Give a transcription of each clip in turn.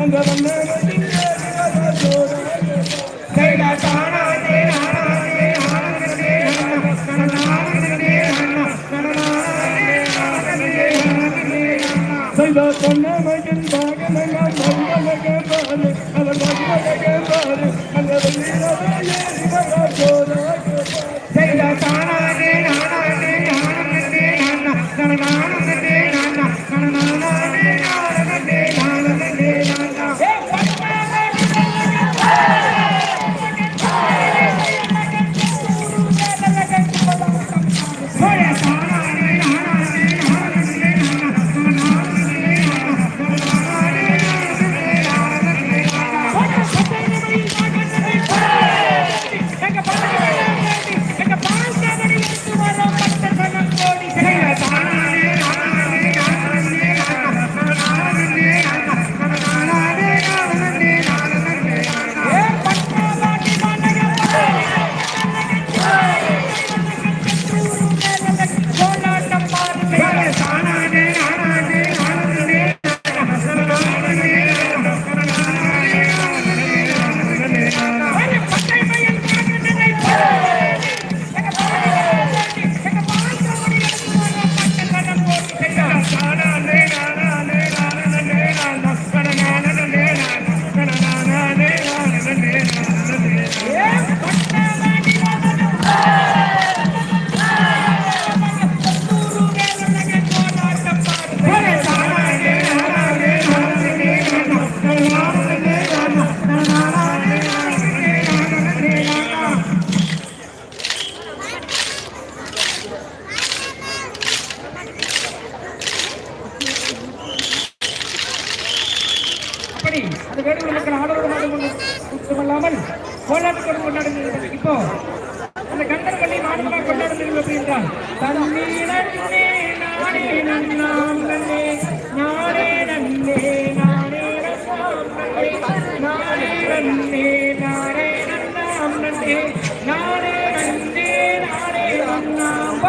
I'm gonna make it. சொன்ன மகன் பாகமகன் அவர் மகன் அவர் மக்களுக்கு ஆதரவு மட்டுமல்லாமல் போராட்டத்தோடு கொண்டாடுகிறது இப்போ அந்த கண்டர்களை மாணவராக கொண்டாடுகிறது என்றால் தண்ணீரே நானே நன்னே நானே நன்னே நானே நானே நன்னே நானே நன்னாம் நன்னே நானே நன்னே நானே நன்னாம்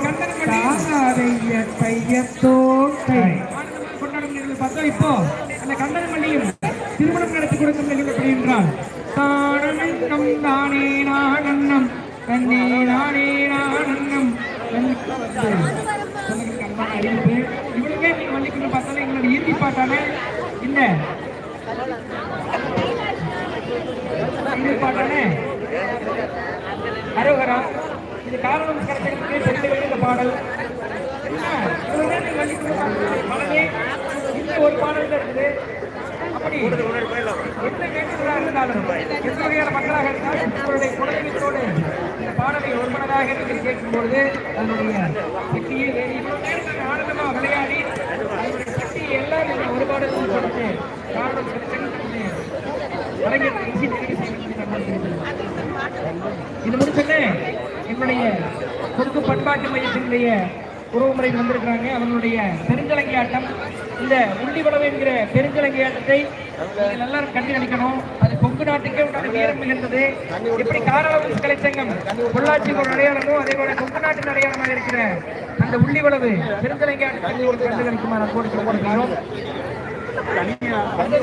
தானாரைய கையத்தோட்டை கொண்டாடுகிறீர்கள் பார்த்தா இப்போ அந்த கண்டனமல்லியும் திருமணம் நடத்தி கொடுக்கும் நிகழ்வு என்றால் தானங்கம் தானே நானன்னம் நானே நானன்னம். அறிவிப்பு இவனுக்கே நீங்கள் பார்த்தாலே எங்களோட இறுதி பாட்டானே இந்த இறுதி இது காரணம் கரெக்டாக பாடல் என்ன? ஒரு பாடல் இருக்குது அப்படி எந்த கேட்கிறதா இருந்தாலும் எந்த வகையான மக்களாக இருந்தாலும் உங்களுடைய குழந்தைகளோடு இந்த பாடலை ஒருமனதாக நீங்கள் கேட்கும்பொழுது அதனுடைய சக்தியை வேறு விளையாடி அதனுடைய சக்தியை எல்லாம் நீங்கள் ஒரு கொடுத்து காரணம் கலைஞர் இது என்னுடைய குறுக்கு பண்பாட்டு மையத்தினுடைய உறவுமுறை வந்திருக்கிறாங்க. அவர்களுடைய பெருங்கலங்கி ஆட்டம் இந்த உள்ளிவளவு என்கிற பெருங்கலங்கி ஆட்டத்தை நீங்கள் எல்லாரும் கண்டு அது கொங்கு நாட்டுக்கே உண்டான வீரம் மிகுந்தது. எப்படி காரளவு கலைச்சங்கம் பொள்ளாச்சி ஒரு அடையாளமோ அதே போல கொங்கு நாட்டின் அடையாளமாக இருக்கிற அந்த உள்ளிவளவு பெருங்கலங்கி ஆட்டத்தை கண்டு